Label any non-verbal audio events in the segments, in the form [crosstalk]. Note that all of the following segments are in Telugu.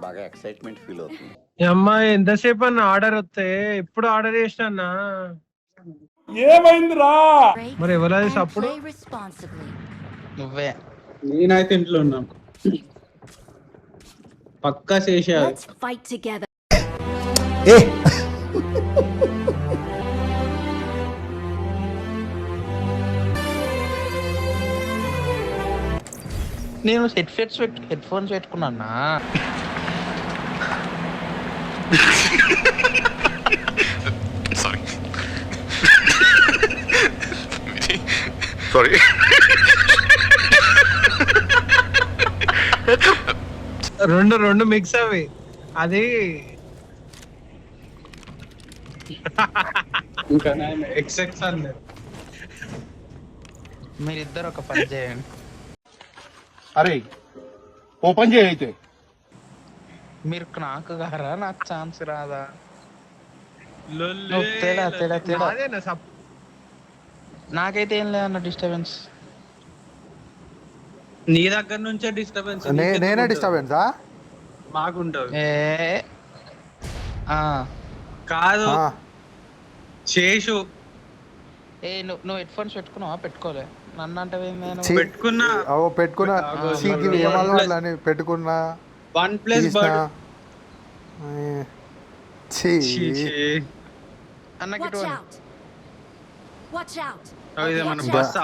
బాగా ఎక్సైట్మెంట్ ఫీల్ అవుతుంది. ఈ అమ్మాయి ఎంతసేపు అన్న ఆర్డర్ వస్తే ఎప్పుడు ఆర్డర్ చేసిన అన్న? మరి ఎవరైనా and అప్పుడు. నువ్వే. నేనైతే ఇంట్లో ఉన్నాను పక్కా చేసేయాలి. Let's నేను హెడ్ ఫెట్స్ పెట్టు హెడ్ ఫోన్స్ పెట్టుకున్నా సారీ సారీ రెండు రెండు మిక్స్ అవి. అది ఇంకా. ఎక్స్ ఎక్స్ అన్నది. మీరిద్దరు ఒక పని చేయండి. అరే ఓపెన్ చేయి అయితే. మీరు నాకు గారా? నాకు ఛాన్స్ రాదా? తేడా, తేడా, తేడా. నాకైతే ఏం లేదన్న డిస్టర్బెన్స్ నీ దగ్గర నుంచే డిస్టర్బెన్స్ నేనే డిస్టర్బెన్సా ఆ. కాదు. ఆ, శేషు. ఏ నువ్వు నువ్వు హెడ్ ఫోన్స్ పెట్టుకున్నావా? పెట్టుకోలే. నన్ను అంటే నేను. పెట్టుకున్నా అని వన్ ప్లస్ బర్డ్ ఛీ అన్నకి మన బస్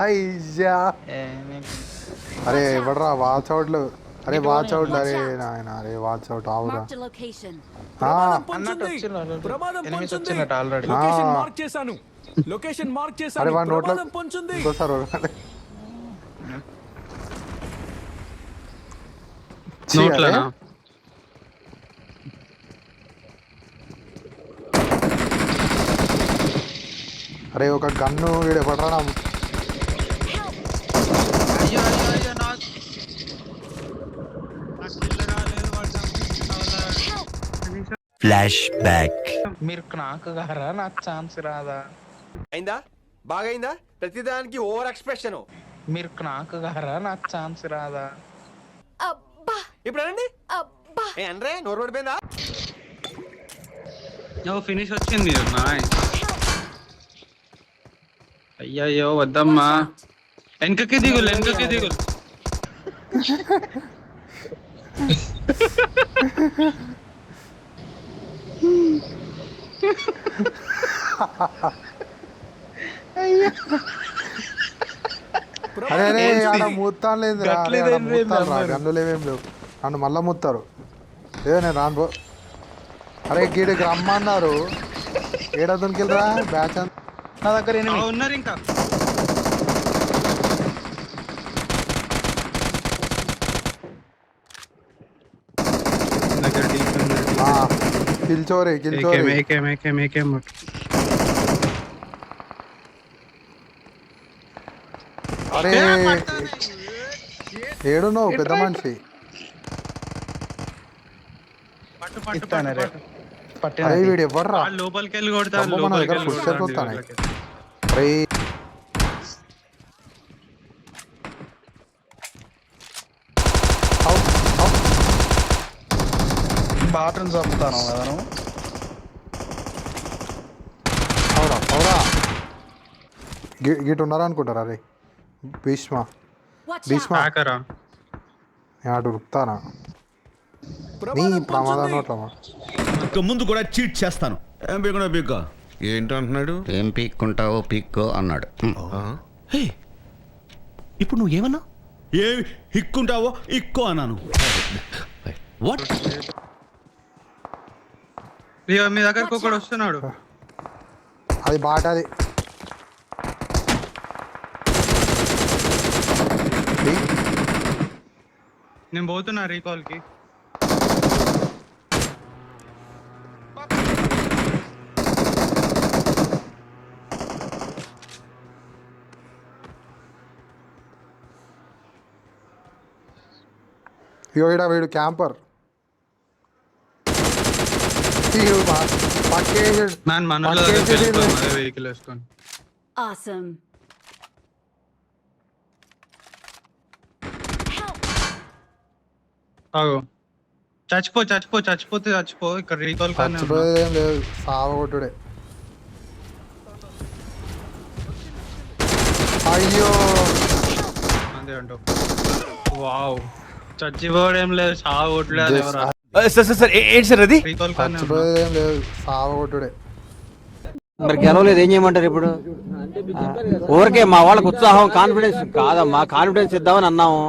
అయ్యా. అరే ఎవడరా వాచ్ అవుట్లు అరే ఇటు వాచ్ అవుట్ అరే. నాయన అరే వాచ్ అవుట్ ఆవురా. ప్రమాదం పొంచుంది. ఆల్రెడీ ఆ. లొకేషన్ మార్క్ చేశాను. లొకేషన్ మార్క్ చేశాను ప్రమాదం పొంచుంది. ఇంకోసారి వదలండి. నోట్లనా? అరే ఒక గన్ను వీడు ఎవడరా వాడు చంపించిన మీరు నాకు గారా నాకు ఛాన్స్ రాదా? అయిందా? బాగైందా? ప్రతిదానికి ఓవర్ ఎక్స్ప్రెషన్. మీరు నాకు గారా? నాకు ఛాన్స్ రాదా? Abba. ఇప్పుడు అనండి. Abba. ఏ అనరే నోరు పడిపోయిందా? ఓ ఫినిష్ వచ్చింది. నాయ్ అయ్యయ్యో వద్దమ్మా. వెనకకి దిగులు వెనకకి దిగులు. అరే అరే ఆడ అరే ఆడ గట్లేదేం లేదు రా అన్నారు. గన్నులు ఏమేం లేవు. నన్ను మళ్ళా మూత్తారు. ఏ నేను రాను అరే గీడికి రమ్మన్నారు. ఏడాదికి వెళ్ళరా బ్యాచ్ అంతా నా దగ్గర ఉన్నారు ఇంకా. దగ్గర డీప్ ఉంది. కిల్చోరే ఏకేం కిల్చోరే ఏకేం ఏకేం ఏకేం అరే ఏడున్నావు పెద్ద మనిషి. అరే వీడు ఎవర్రా లోపలికి వెళ్ళి మన దగ్గర వస్తున్నాయి. వీళ్ళకి. అరే. బాటన్ చంపుతాను కదా నువ్వు? అవురా అవురా. గిట్ ఉన్నారా అనుకుంటారా అరే? భీష్మ. భీష్మ. అటు ఉరుకుతానా నీ ప్రమాదం నోట్లమ్మా ఇక ముందు కూడా చీట్ చేస్తాను. ఏం పీకడా పీక్క ఏంటంటున్నాడు? ఏం పీక్కుంటావో పీక్కో అన్నాడు. హే ఇప్పుడు నువ్వు ఏమన్నా ఏ ఇక్కుంటావో ఇక్కో అన్నాను. వాట్ మీ దగ్గరకు ఒకడు వస్తున్నాడు. అది బాట అది. నేను పోతున్నా రీకాల్కి ఇగో ఈడ వీడు క్యాంపర్ పక్కేసాడు మ్యాన్ మన పక్కేసాడు ఈడు. వెహికల్ వేసుకొని Awesome. ఆగు. చచ్చిపో చచ్చిపో చచ్చిపోతే చచ్చిపో. ఇక్కడ రీకాల్ కానీ. చచ్చిపోయేది ఏం లేదు. సావ కొట్టుడే. అయ్యో. అంతే అంటావు. వావ్. చచ్చిపోవడం ఏం లేదు. సాగు కొట్టలేదు ఎవరా సార్ సార్ సార్ ఏంటి సార్ అది? రీకాల్ కానీ ఉన్నా. చచ్చిపోయేది ఏం లేదు. సావ కొట్టుడే. మరి గెలవలేదు. ఏం చేయమంటారు ఇప్పుడు? ఊరికే మా వాళ్ళకి ఉత్సాహం కాన్ఫిడెన్స్ కాదమ్మా. కాన్ఫిడెన్స్ ఇద్దామని అన్నాము.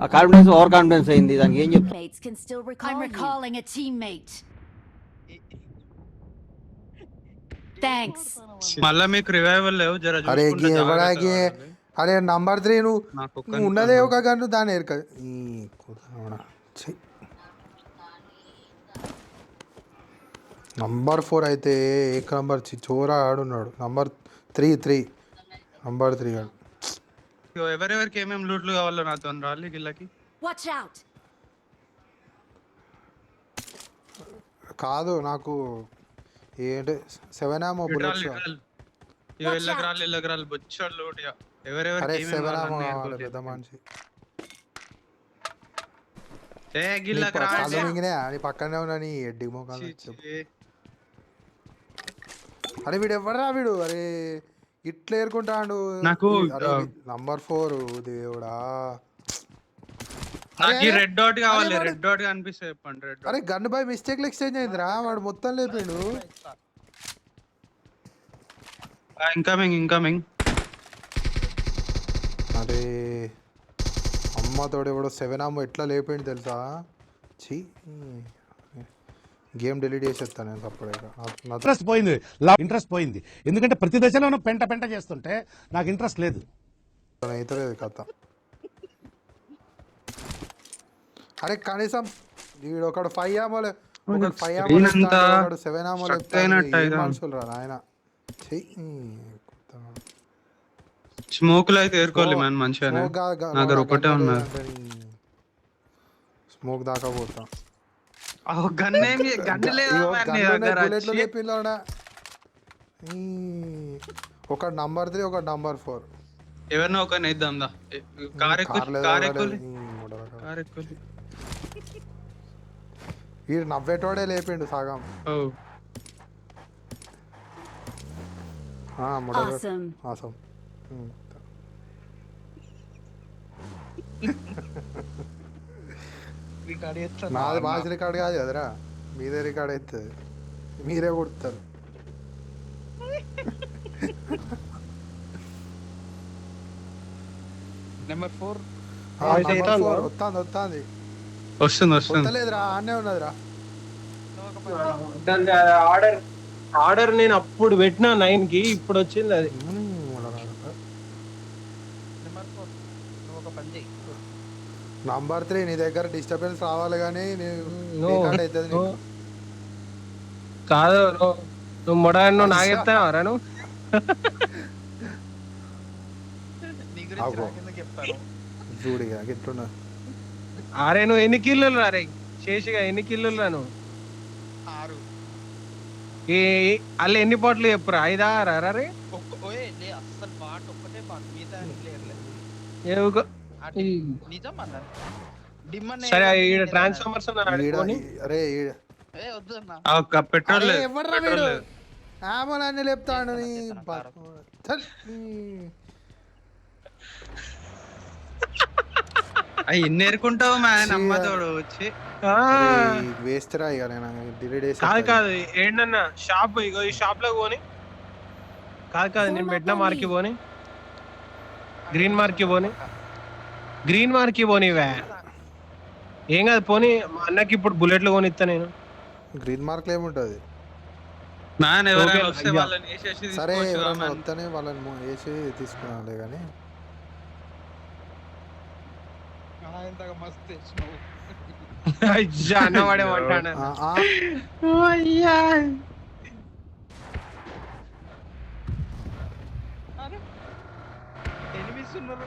ఆ కాన్ఫిడెన్స్ ఓవర్ కాన్ఫిడెన్స్ అయింది దానికి ఏం చెప్తాం Mates can still recall I'm you. recalling a teammate. Thanks. మళ్ళా మీకు రివైవల్ లేవు జర అరే చూసుకుంటే గీ జాగ్రత్తగా ఎవడాకి వాడాలి. అరే నంబర్ త్రీ నువ్వు నాకు ఒక్క నువ్వు ఉన్నదే ఒక గన్ను దాని ఎరక ఈ కుదరవడా. ఛీ. నంబర్ ఫోర్ అయితే ఏక నంబర్ చి- చోరా ఆడున్నాడు number three three number three ఆడు ఎవరెవరికి ఏమేమి లూట్లు కావాలో నాతో రాలి గిల్లకి Watch out. కాదు నాకు ఏంటి సెవెన్ ఆమో బుల్లెట్స్ రాలి, ఇటు రాలి. ఇగో ఇళ్ళకి రాలి ఇళ్ళకి రాలి బొచ్చాడు లూట్ అరే ఎవరెవరికి ఏమేమి సెవెన్ ఆమో కావాలి పెద్ద. మనిషి. ఏ గిల్లకి ప- రా కళ్ళు మింగినా నీ పక్కనే ఉన్నా నీ ఎడ్డి మోకాలు. అరే వీడు ఎవడరా వీడు? అరే ఇట్లా ఏరుకుంటాడు. నాకు, నంబర్ ఫోర్ దేవుడా. రెడ్ డాట్ కావాలి రెడ్ డాట్ కనిపిస్తే చెప్పండి రెడ్ అరే గన్ బై మిస్టేక్ ఎక్స్చేంజ్ అయిందిరా వాడు మొత్తం లేపిండు. ఇన్కమింగ్ ఇన్కమింగ్ అరే అమ్మ తోడు ఎవడో సెవెన్ అమ్మ ఎట్లా లేపిండు తెలుసా? ఛీ. గేమ్ డిలీట్ చేసేస్తాను నేను అప్పుడే ఇంట్రెస్ట్ పోయింది ఇంట్రెస్ట్ పోయింది ఎందుకంటే ప్రతి దశలోనూ పెంట పెంట చేస్తుంటే నాకు ఇంట్రెస్ట్ లేదు అవుతలేదు కథ అరే కనీసం వీడు ఒకడు ఫైవ్ ఆమోలే ఒకడు ఫైవ్ ఒకడు సెవెన్ ఆమోలే. మనుషులు రా నాయన ఛీ స్మోక్లో అయితే ఏరుకోవాలి మ్యాన్ మంచిగానే స్మోక్ గా- గా- నా దగ్గర ఒకటే నీ- స్మోక్ దాకా పోతాం లేదా ఒక నంబర్ త్రీ ఒక నంబర్ ఫోర్ ఎవరినో ఒక దా. నవ్వేటోడే లేపిండు సగం. ఓ. [laughs] Awesome. ఆసం నాది భాష రికార్డ్ కాదు కదరా. మీదే రికార్డ్ అవుతుంది మీరే కొడతారు. Number four. వస్తాంది వస్తాంది. వస్తుంది వస్తుంది. వస్తలేదురా ఆనే ఉన్నదిరా. ఆర్డర్ ఆర్డర్ నేను అప్పుడు పెట్టిన నైన్కి ఇప్పుడు వచ్చింది అది మ్మ్, ముడలు. నెంబర్ ఫోర్ నువ్వు ఒక పని చెయ్యి నంబర్ త్రీ నీ దగ్గర డిస్టర్బెన్స్ రావాలి కానీ. కాదు నువ్వు నువ్వు మొడాను నాగెత్తావరా నువ్వు? నీ గురించి ఆగు. నాకెందుకు చెప్తాను? చూడు ఇక గిట్లున్నా అరే నువ్వు ఎన్ని కిల్లులు రా రే? శేషిగా ఎన్ని కిల్లులు రా నువ్వు? ఆరు. ఈ అల్ల ఎన్ని పాటలు చెప్పురా? ఐదా రా రే ఒక్క ఓయే లే అస్సలు పాట ఒక్కటే పాట మిగతా సరే ఈడ ట్రాన్స్ఫార్మర్స్ అరే పెట్రోల్ పెట్రోల్ వీడు? లేదు. ఆమోలు అన్ని లేపుతాడు అయ్యి ఎన్ని ఏరుకుంటావు మ్యాన్ అమ్మతోడు వచ్చి. ఆ, అరే, ఈ వేస్ట్ రా ఇక నేను. డిలీట్ చేసి కాదు కాదు. ఏంటన్నా? షాప్ ఇగో ఈ షాప్లో పోని. కాదు కాదు నేను పెట్టిన మార్కి పోని. గ్రీన్ మార్కి పోని. గ్రీన్ మార్కి పోనివే. ఏం కాదు పోనీ మా అన్నకి ఇప్పుడు బుల్లెట్లు కొనిస్తా నేను. గ్రీన్ మార్క్ ఏముంటది? మ్యాన్ ఎవరైనా ఓకే, వస్తే అయ్యా. వాళ్ళని వేసేసి సరే ఎవరైనా మ్యాన్. వస్తేనే వాళ్ళని మో- వేసి తీసుకున్నాలే కానీ ఇంతగా మస్తు తెచ్చినావు. అయ్యా, అన్నవాడే మాట్లాడాను ఆ, ఆ, అరే ఎనిమిస్ ఉన్నారు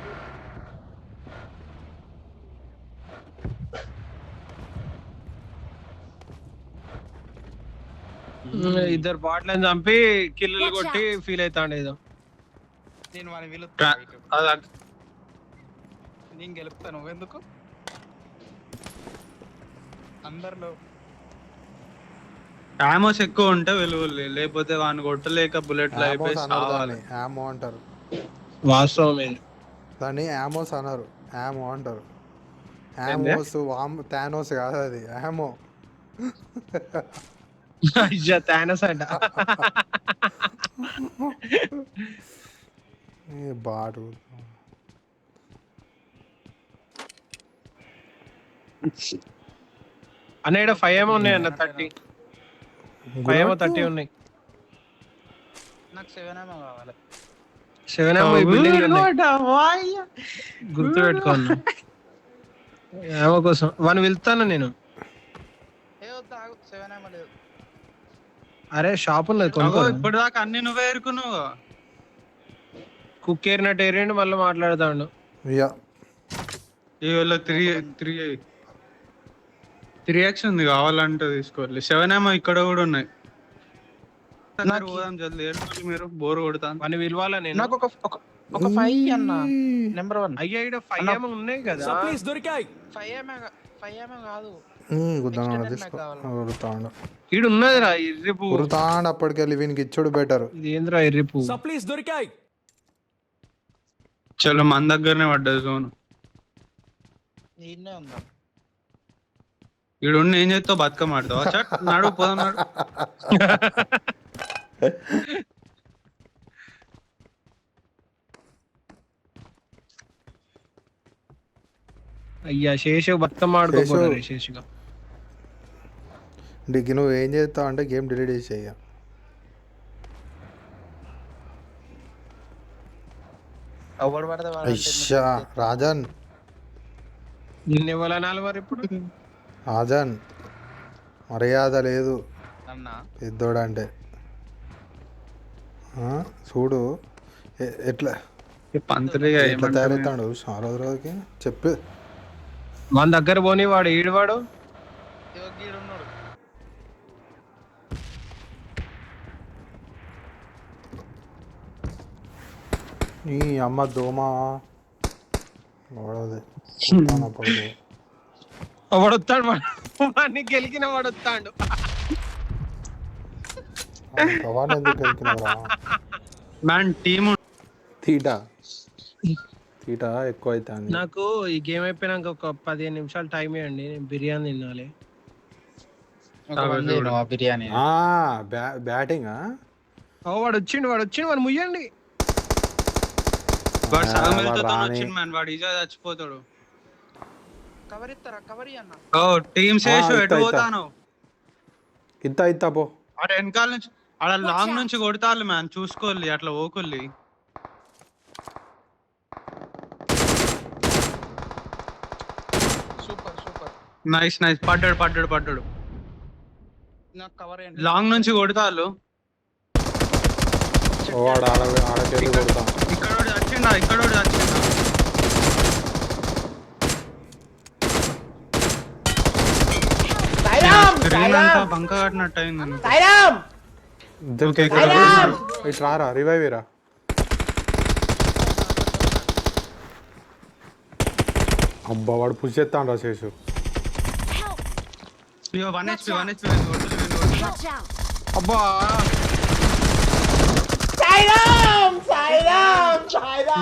ఇద్దరు బాట్లను చంపి కిల్లులు కొట్టి. ఫీల్ అవుతాండు ఏదో. నేను వాని ట్రా- వీళ్ళు నేను గెలుపుతాను ఎందుకు అందరిలో. డామోస్ ఎక్కువ ఉంటే వెలుగులు లేకపోతే వాడిని కొట్టలేక బుల్లెట్లు అయిపోయి సావాలి యామో అంటారు. వాస్తవం ఇది. దాన్ని యామోస్ అనరు. యామో అంటారు. యామోస్ వామ్ థానోస్ కాదు అది. యామో [laughs] అయ్యా తానస్ అంట. ఏ బాడు. అన్న ఇక్కడ ఫైవ్ ఏమో ఉన్నాయి అన్న థర్టీ ఫైవ్ ఏమో థర్టీ ఉన్నాయి. నాకు సెవెన్ ఏమో కావాలి. సెవెన్ ఏమో ఈ బిల్డింగ్ గుర్తు పెట్టుకోను ఏమో కోసం. వన్ వెళ్తాను నేను ఏ వద్దు ఆగు సెవెన్ ఏమో లేదు అరే షాప్ ఉన్నది కొనుక్కో ఇప్పుడు దాకా అన్ని నువ్వే ఎరుకున్నావు కుక్ ఏరినట్టు ఏరిండి మళ్ళీ మాట్లాడతాడు. ఇవాళ త్రీ త్రీ త్రీ ఎక్స్ ఉంది కావాలంటే తీసుకోవాలి. సెవెన్ ఏమో ఇక్కడ కూడా ఉన్నాయి. జల్దీ. మీరు? బోర్ కొడతాను. వన్ విలువాలా నేను? నాకు ఒక ఒక ఒక ఫైవ్ అన్న. నెంబర్ వన్ అయ్యా ఇక్కడ ఫైవ్ ఏమో ఉన్నాయి కదా. ఫైవ్ ఏమే ఫైవ్ ఏమే కాదు. తీసుకో. నాకు కావాలి. ఉరుతాండు. ఈడు ఉన్నదిరా ఎర్రిపు ఉరుతాండు అప్పటికెళ్ళి వీనికి ఇచ్చుడు బెటర్. ఇది ఏంద్రా ఎర్రిపు చలో మన దగ్గరనే పడ్డది జోన్. ఉందా. ఈడు ఏం చేస్తావు? బతుకమ్మ ఆడతావా? చట్ నాడు పోదాం నాడు. అయ్యా శేషు బతుకమ్మ ఆడుకోపోతారు శేషుగా. డిగ్గి నువ్వు ఏం చేస్తావు అంటే గేమ్ డిలీట్ చేసేయ వాడు అయ్యా రాజన్. ఇప్పుడు? రాజన్ మర్యాద లేదు. అన్న. పెద్దోడంటే ఆ, చూడు ఎట్లా? ఎట్లా తయారవుతాడు రోజు రోజుకి చెప్పు. మన దగ్గర పోని వాడు ఈడువాడు ఇగో నీ అమ్మ దోమ? వాడది. అప్పుడు వాడు వస్తాడు వాడు. వాడిని గెలికిన వాడు వస్తాడు కవాన్ ఎందుకు వెళ్తున్నారా మ్యాన్ టీమ్. తీట. తీట ఎక్కువ అవుతుంది నాకు ఈ గేమ్ అయిపోయినాక ఒక పదిహేను నిమిషాలు టైం ఇవ్వండి నేను బిర్యానీ తినాలి. బిర్యానీ? బ్యాటింగ్? వాడు వచ్చిండు వాడు వచ్చిండు వాడు ముయ్యండి. వాడు సగం వాడు వెళ్తే రాని. వచ్చింది మ్యాన్. వాడు ఈజా చచ్చిపోతాడు. కవర్ ఇస్తారా కవర్ అన్న. ఓ టీమ్ శేషు ఇత్తా, ఎటు. పోతాను. ఇంత ఇంత పో. ఆడ వెనకాల నుంచి ఆడ లాంగ్ నుంచి కొడతారు మ్యాన్. చూసుకోవాలి అట్లా ఓకొల్లి సూపర్ సూపర్. Nice nice. పడ్డాడు పడ్డాడు పడ్డాడు. నాకు కవర్ ఏంటి లాంగ్ నుంచి కొడతారు. ఇక్కడ ఒకటి వచ్చిండా ఇక్కడ ఒకటి వచ్చిండా స్క్రీన్ అంతా బంక కట్టినట్టు అయింది రారా రివైవ్ రా. అబ్బా వాడు పుష్ చేస్తాను రా శేషు! అబ్బా! Try చేశాను.